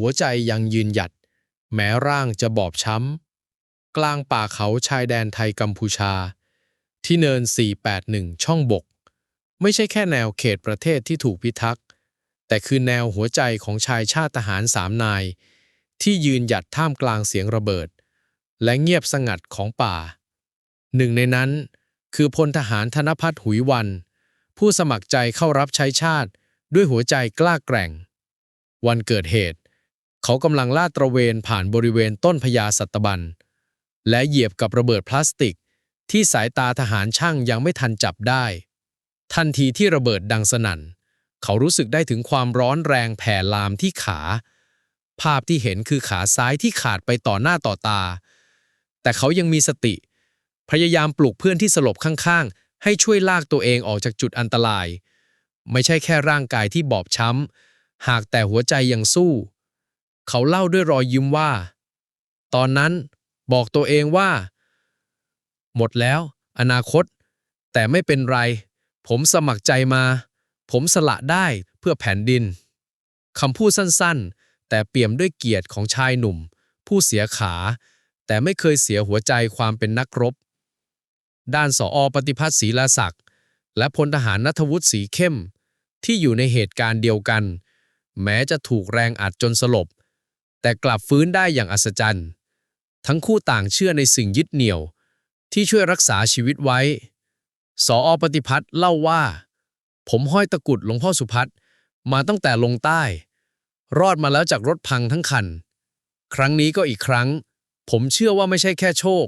หัวใจยังยืนหยัด แม้ร่างจะบอบช้ำ กลางป่าเขาชายแดนไทยกัมพูชา ที่เนิน 481 ช่องบก ไม่ใช่แค่แนวเขตประเทศที่ถูกพิทักษ์ แต่คือแนวหัวใจของชายชาติทหารสามนาย ที่ยืนหยัดท่ามกลางเสียงระเบิด และเงียบสงัดของป่า หนึ่งในนั้นคือพลทหารธนพัฒน์หุยวัน ผู้สมัครใจเข้ารับใช้ชาติด้วยหัวใจกล้าแกร่ง วันเกิดเหตุ เขากำลังลาดตระเวนผ่านบริเวณต้นพญาสัตบัน และเหยียบกับระเบิดพลาสติก ที่สายตาทหารช่างยังไม่ทันจับได้ ทันทีที่ระเบิดดังสนั่น เขารู้สึกได้ถึงความร้อนแรงแผ่ลามที่ขา ภาพที่เห็นคือขาซ้ายที่ขาดไปต่อหน้าต่อตา แต่เขายังมีสติ พยายามปลุกเพื่อนที่สลบข้างๆ ให้ช่วยลากตัวเองออกจากจุดอันตราย ไม่ใช่แค่ร่างกายที่บอบช้ำหากแต่หัวใจยังสู้ เขาเล่าด้วยรอยยิ้มว่า ตอนนั้นบอกตัวเองว่า หมดแล้ว อนาคต แต่ไม่เป็นไร ผมสมัครใจมา ผมสละได้เพื่อแผ่นดินคำพูดสั้นๆ แต่เปี่ยมด้วยเกียรติของชายหนุ่ม ผู้เสียขา แต่ไม่เคยเสียหัวใจความเป็นนักรบ ด้านสออปฏิพัฒน์ศรีลาศักดิ์และพลทหารนัทวุฒิสีเข้ม ที่อยู่ในเหตุการณ์เดียวกัน แม้จะถูกแรงอัดจนสลบ แต่กลับฟื้นได้อย่างอัศจรรย์ ทั้งคู่ต่างเชื่อในสิ่งยึดเหนี่ยว ที่ช่วยรักษาชีวิตไว้ สออปฏิพัฒน์เล่าว่า ผมห้อยตะกุดหลวงพ่อสุพัฒน์มาตั้งแต่ลงใต้ รอดมาแล้วจากรถพังทั้งคัน ครั้งนี้ก็อีกครั้ง ผมเชื่อว่าไม่ใช่แค่โชค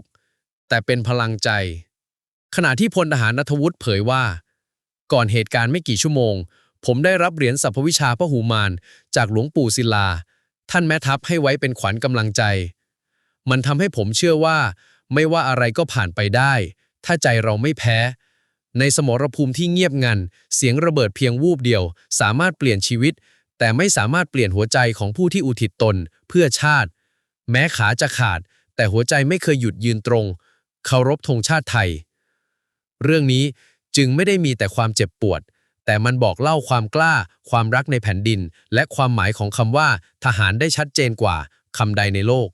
แต่เป็นพลังใจ ขณะที่พลทหารนัทวุฒิเผยว่า ก่อนเหตุการณ์ไม่กี่ชั่วโมง ผมได้รับเหรียญสัพพวิชาพระหูมานจากหลวงปู่ศิลา ท่านแม่ทัพให้ไว้เป็นขวัญกำลังใจ มันทำให้ผมเชื่อว่า ไม่ว่าอะไรก็ผ่านไปได้ ถ้าใจเราไม่แพ้ ในสมรภูมิที่เงียบงัน เสียงระเบิดเพียงวูบเดียว สามารถเปลี่ยนชีวิต แต่ไม่สามารถเปลี่ยนหัวใจของผู้ที่อุทิศตน เพื่อชาติ แม้ขาจะขาด แต่หัวใจไม่เคยหยุดยืนตรง เคารพธงชาติไทย เรื่องนี้จึงไม่ได้มีแต่ความเจ็บปวด แต่มันบอกเล่าความกล้า ความรักในแผ่นดิน และความหมายของคำว่า ทหารได้ชัดเจนกว่าคำใดในโลก